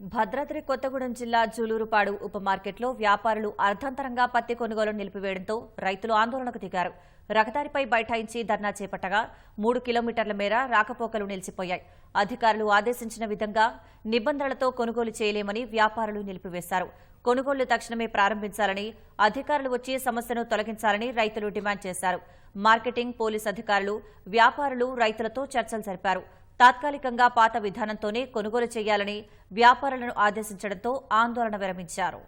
భద్రాద్రి కొత్తగూడెం జిల్లా జూలూరుపాడు ఉప మార్కెట్లో వ్యాపారులు అర్ధంతరంగా పత్తి కొనుగోలు నిలిపివేయడంతో రైతులు ఆందోళనకు దిగారు. రహదారిపై బైఠాయించి ధర్నా చేపట్టగా మూడు కిలోమీటర్ల మేర రాకపోకలు నిలిచిపోయాయి. అధికారులు ఆదేశించిన విధంగా నిబంధనలతో కొనుగోలు చేయలేమని వ్యాపారులు నిలిపివేశారు. కొనుగోళ్ళు తక్షణమే ప్రారంభించాలని అధికారులు వచ్చి సమస్యను తొలగించాలని రైతులు డిమాండ్ చేశారు. మార్కెటింగ్ పోలీస్ అధికారులు వ్యాపారులు రైతులతో చర్చలు జరిపారు. తాత్కాలికంగా పాత విధానంతోనే కొనుగోలు చేయాలని వ్యాపారులను ఆదేశించడంతో ఆందోళన విరమించారు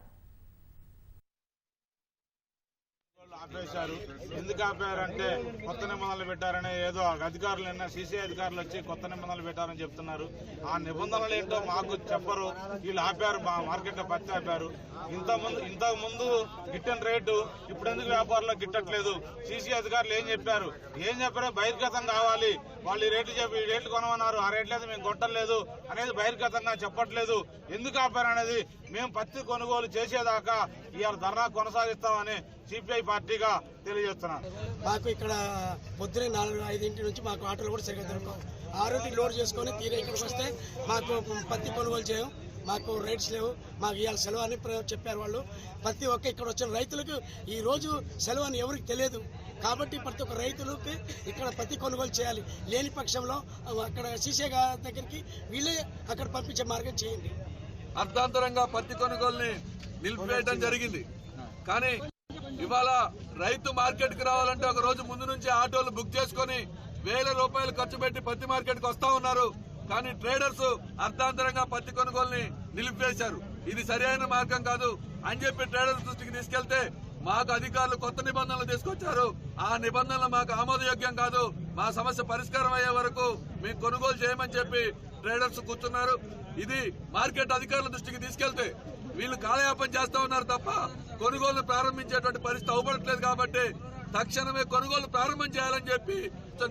వాళ్ళు ఆపేశారు. ఎందుకు ఆపారంటే కొత్త నిబంధనలు పెట్టారని ఏదో అధికారులు నిన్న సీసీ అధికారులు వచ్చి కొత్త నిబంధనలు పెట్టారని చెప్తున్నారు. ఆ నిబంధనలు ఏంటో మాకు చెప్పరు. వీళ్ళు ఆపారు మా మార్కెట్లో పచ్చి పత్తి ఆపారు. ఇంతకుముందు ఇంతకుముందు ఇంతకు గిట్టిన రేటు ఇప్పుడు ఎందుకు వ్యాపారంలో గిట్టట్లేదు? సీసీ అధికారులు ఏం చెప్పారు? ఏం చెప్పారో బహిర్గతం కావాలి. వాళ్ళు ఈ రేట్లు చెప్పి ఈ రేట్లు కొనమన్నారు. ఆ రేట్లు అయితే మేము కొట్టలేదు అనేది బహిర్గతంగా చెప్పట్లేదు. ఎందుకు ఆపారు అనేది మేము పత్తి కొనుగోలు చేసేదాకా ఇవాళ ధర్నా కొనసాగిస్తామని సిపిఐ పార్టీగా తెలియజేస్తున్నాను. మాకు ఇక్కడ పొద్దున నాలుగు ఐదింటి నుంచి మాకు ఆటోలు కూడా సరిగ్గా దొరకవు. ఆరోగ్యం లోడ్ చేసుకొని తీరే ఇక్కడికి వస్తే మాకు పత్తి కొనుగోలు చేయం. మాకు రేట్స్ లేవు మాకు ఇవాళ సెలవు అని ప్ర- చెప్పారు వాళ్ళు. ప్రతి ఒక్క ఇక్కడ వచ్చిన రైతులకు ఈ రోజు సెలవు అని ఎవరికి తెలియదు. కాబట్టి ప్రతి ఒక్క రైతులకి ఇక్కడ పత్తి కొనుగోలు చేయాలి. లేని పక్షంలో అక్కడ సీసే దగ్గరికి వీళ్ళే అక్కడ పంపించే మార్గం చేయండి. అర్ధాంతరంగా పత్తి కొనుగోలుని నిలిపివేయడం జరిగింది. కానీ ఇవాళ రైతు మార్కెట్కి రావాలంటే ఒక రోజు ముందు నుంచి ఆటోలు బుక్ చేసుకొని వేల రూపాయలు ఖర్చు పెట్టి పత్తి మార్కెట్కి వస్తా ఉన్నారు. కానీ ట్రేడర్స్ అర్థాంతరంగా పత్తి కొనుగోలుని నిలిపివేశారు. ఇది సరైన మార్గం కాదు అని చెప్పి ట్రేడర్స్ దృష్టికి తీసుకెళ్తే మాకు అధికారులు కొత్త నిబంధనలు తీసుకొచ్చారు. ఆ నిబంధనలు మాకు ఆమోదయోగ్యం కాదు. మా సమస్య పరిష్కారం అయ్యే వరకు మేము కొనుగోలు చేయమని చెప్పి ట్రేడర్స్ కూర్చున్నారు. ఇది మార్కెట్ అధికారుల దృష్టికి తీసుకెళ్తే వీళ్ళు కాలయాపన చేస్తా ఉన్నారు తప్ప కొనుగోలు ప్రారంభించేటువంటి పరిస్థితి అవబడట్లేదు కాబట్టి తక్షణమే కొనుగోలు ప్రారంభం చేయాలని చెప్పి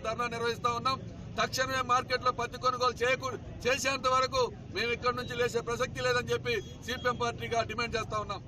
ధర్నా నిర్వహిస్తా ఉన్నాం. తక్షణమే మార్కెట్లో పత్తి కొనుగోలు చేయకు చేసేంత వరకు మేము ఇక్కడి నుంచి లేచే ప్రసక్తి లేదని చెప్పి సిపిఎం పార్టీగా డిమాండ్ చేస్తా ఉన్నాం.